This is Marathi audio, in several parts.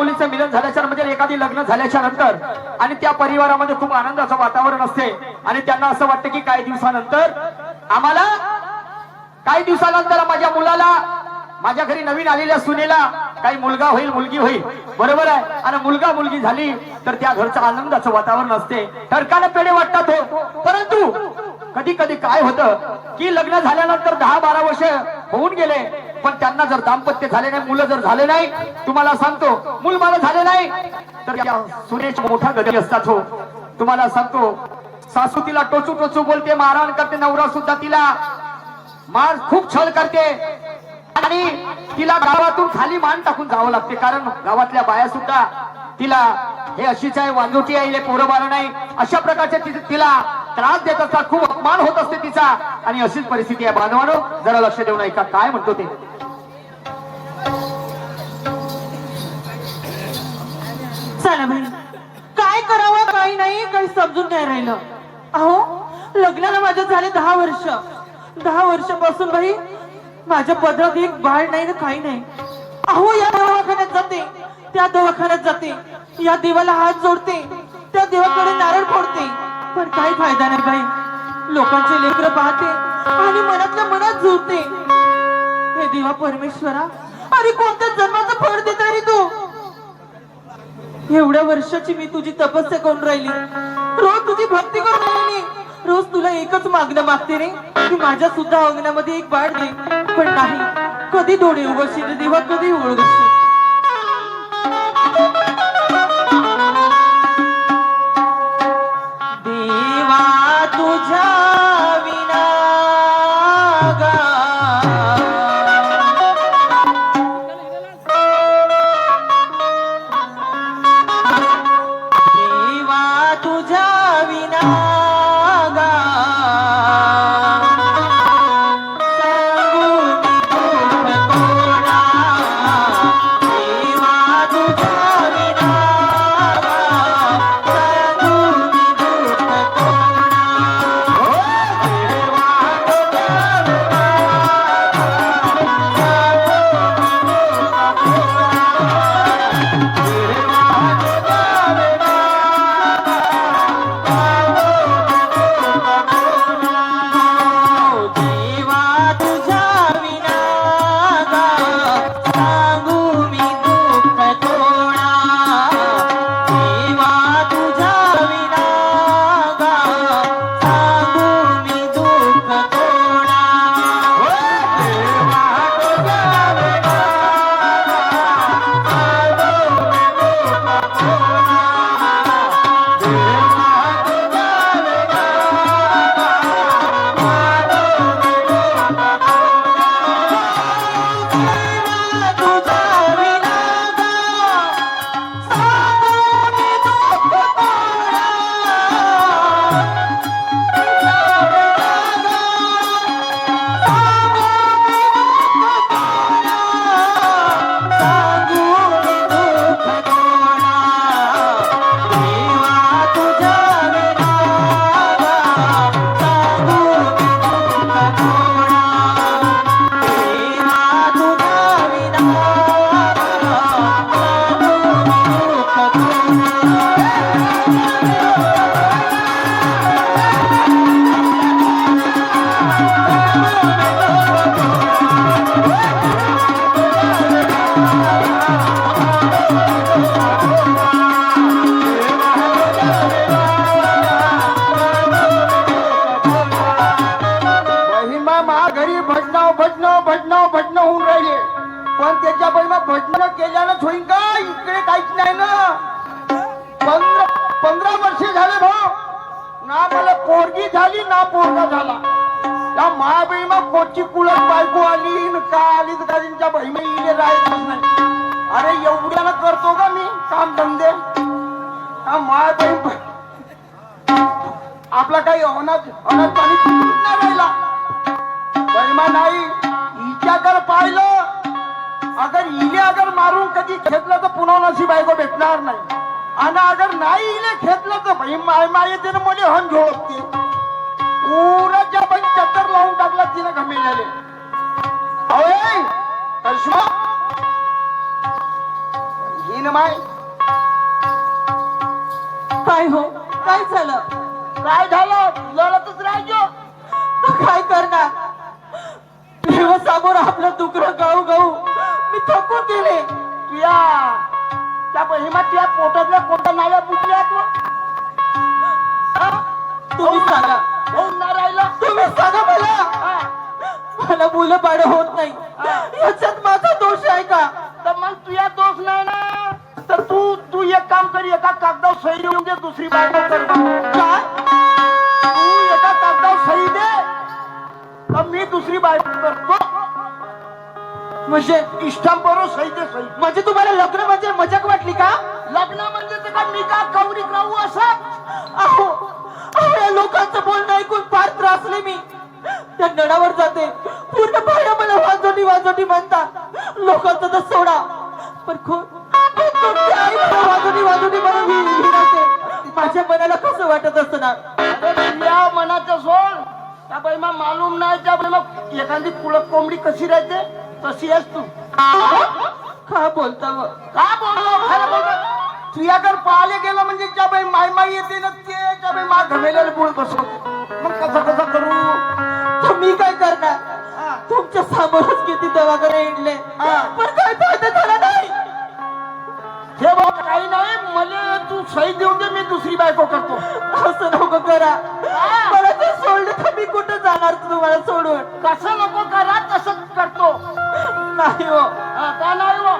मुलीचं मिलन झाल्याच्या म्हणजे एखादी लग्न झाल्याच्यानंतर आणि त्या परिवारामध्ये खूप आनंदाचं वातावरण असते आणि त्यांना असं वाटतं की काही दिवसानंतर आम्हाला काही दिवसानंतर माझ्या मुलाला माझ्या घरी नवीन आलेल्या सुनेला काही मुलगा होईल मुलगी होईल. बरोबर आहे? आणि मुलगा मुलगी झाली तर त्या घरचं आनंदाचं वातावरण असते. ठरकानं पेढे वाटतात हो. परंतु कधी कधी काय होतं की लग्न झाल्यानंतर दहा बारा वर्ष होऊन गेले. पण त्यांना जर दाम्पत्य झाले नाही मुलं जर झाले नाही तुम्हाला सांगतो मूल मला झाले नाही तर सुरेश मोठा गदी असतात हो. तुम्हाला सांगतो सासू तिला टोचू टोचू बोलते मारहाण करते नवरा सुद्धा तिला. मार खूप छळ करते. आणि तिला गावातून खाली मान टाकून जावं लागते कारण गावातल्या बाया सुद्धा तिला हे अशीच आहे वांजोटी आहे हे पोरं बाळ नाही. अशा प्रकारचे तिला त्रास देत असतात खूप अपमान होत असते तिचा. आणि अशीच परिस्थिती आहे बांधवानो. जरा लक्ष देऊन ऐका काय म्हणतो ते? चला बाई काय करावं काही नाही काही समजून नाही राहिलं? अहो लग्नाला माझ्या झाले दहा वर्ष. दहा वर्षापासून बाई माझ्या पदरात एक बाळ नाही ना काही नाही. अहो या दवाखान्यात जाते. त्या दवाखान्यात जाते. या देवाला हात जोडते. त्या देवाकडे नारळ फोडते. पण काही फायदा नाही बाई. लोकांचे लेकर पाहते आणि मनातल्या मनात झोपते. हे देवा परमेश्वरा अरे कोणत्या जन्माचं फळ देत रे तू? एवढ्या वर्षाची मी तुझी तपस्या करून राहिली. रोज तुझी भक्ती करून राहिली. रोज तुला एकच मागणं मागते रे की माझ्या सुद्धा अंगणामध्ये एक बाळ दे. पण नाही कधी डोळे उघडशील देवा कधी उघडशील? पण त्याच्या भजन केल्यानंच होईन का? इकडे काहीच नाही ना. पंधरा पंधरा वर्षे झाले भाऊ ना मला पोरगी झाली ना पोरगा झाला. त्या माया बहिमा कोची कुलत बायको आली न का आली तर का त्यांच्या बहिणी इले राहायचंच नाही. अरे एवढ्यानं करतो का मी काम धंदे? हा माया बहीण आपला काही अनाज अनाज पाणी राहिला. बहिमा नाही हिच्याकडे पाहिलं. अगर इले अगर मारून कधी घेतलं तर पुन्हा नशी बायको भेटणार नाही. आणि अगर नाही इले घेतलं तर भाई माय माय येते ना मुली हन झोडते पुराच्या पण चक्कर लावून टाकला तिने घमेल्याले. अहो ए, करिश्मा. हिनं माय. काय हो? काय झालं? काय झालं? लढतच राहायचो काय करणार? देवासमोर आपलं दुखणं गाऊ गाऊ मी थकून गेले तुया त्या बहिमा तुया पोटातल्या कोणत्या नाल्या बुटल्या तू. तुम्ही सांगा. होऊन नाही राहिलं तुम्ही सांगा मला. हा. मला मुलं बाळ होत नाही. याच्यात माझा दोष आहे का? तर मग तुया दोष नाही ना. तर तू तू एक काम कर एका कागदावर सही देऊन दे दुसरी बायको कर. काय? तू एका कागदावर सही दे. तर मी दुसरी बायको करतो. म्हणजे इष्टाम बरोबर सही दे सही म्हणजे तुम्हाला लग्न म्हणजे मजाक वाटली का? लग्न म्हणजे ते का मी का कवरी राहू असं? अहो अहो या लोकांचं बोलणं ऐकून फार त्रासले मी. त्या नडावर जाते. पूर्ण भाड्या मला वाजोटी वाजोटी म्हणतात. लोकांचं तर सोडा. पण खूप मला वाजोटी वाजोटी हिणवते. माझ्या मनाला कसं वाटत मनाचं सोड मग मालूम नाही त्या बाई मग एखादी कुळक कोंबडी कशी राहते तशी आहेस तू का बोलता मग का बोललो खरं बोललो तुझ्याकडे पाहायला गेलं म्हणजे त्या बाई माय माय येते ना ते त्या बाई मा घमेलेलं बुळ बसवते मग कसं कसं करू? तर मी काय करणार. तुमच्या समोरच किती दवाखाने हिंडले हा. पण काय फायदा झाला नाही? हे बघ काही नाही मला तू सही देऊन दे मी दुसरी बायको करतो. असं नको करा मला ते सोडलं तर मी कुठं जाणार तुम्हाला सोडून. कसं नको करा तसं करतो. नाही हो. हा, नाही हो?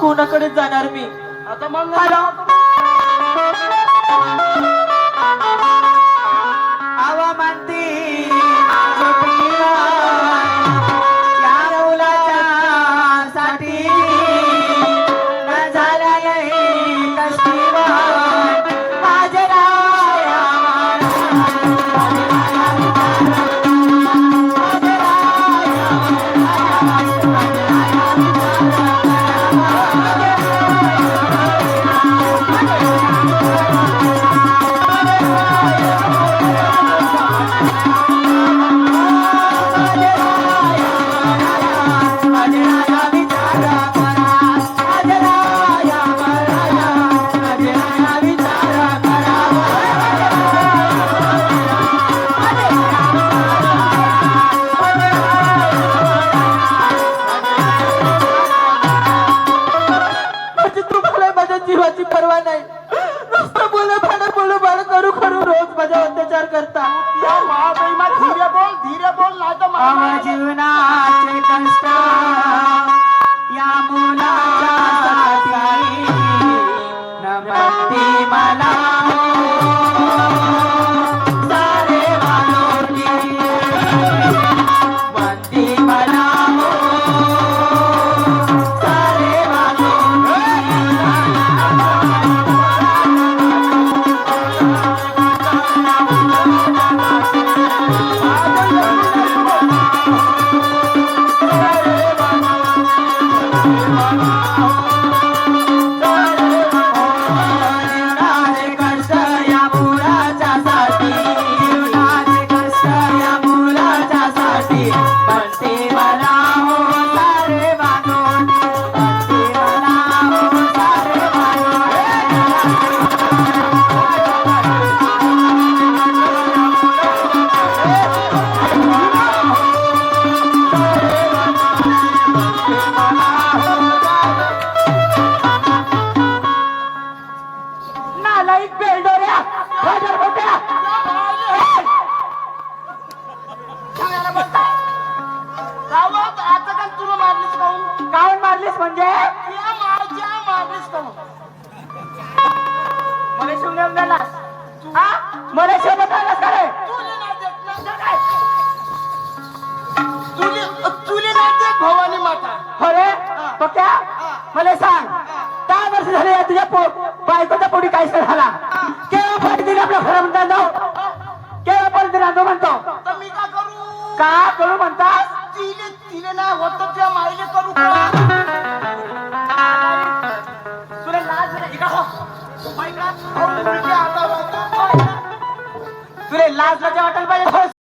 कोणाकडे जाणार मी? आता मग माझ्या जीवाची पर्वा नाही. नुसतं बोल भाडं बोल भाडं करू करू रोज माझ्या अत्याचार करता. धीरे बोल धीरे बोल नाही. जीवनाचे कष्ट या मला मला शोधत आलास का रे तुले नाही देत ना, भवानी माता. हो. रे पक्या मला सांग. दहा वर्ष झाले या तुझ्या पो बायकोच्या पोटी काय झाला? केव्हा पाणी दिली आपल्या खरं म्हणता जाऊ केव्हा पाणी दिला तो म्हणतो? तर मी का करू? का करू म्हणतास तिले तिले नाही होत त्या माईले करू? तुला लाज नाही का हो? माई का? तुले लाज लाज वाटायला पाहिजे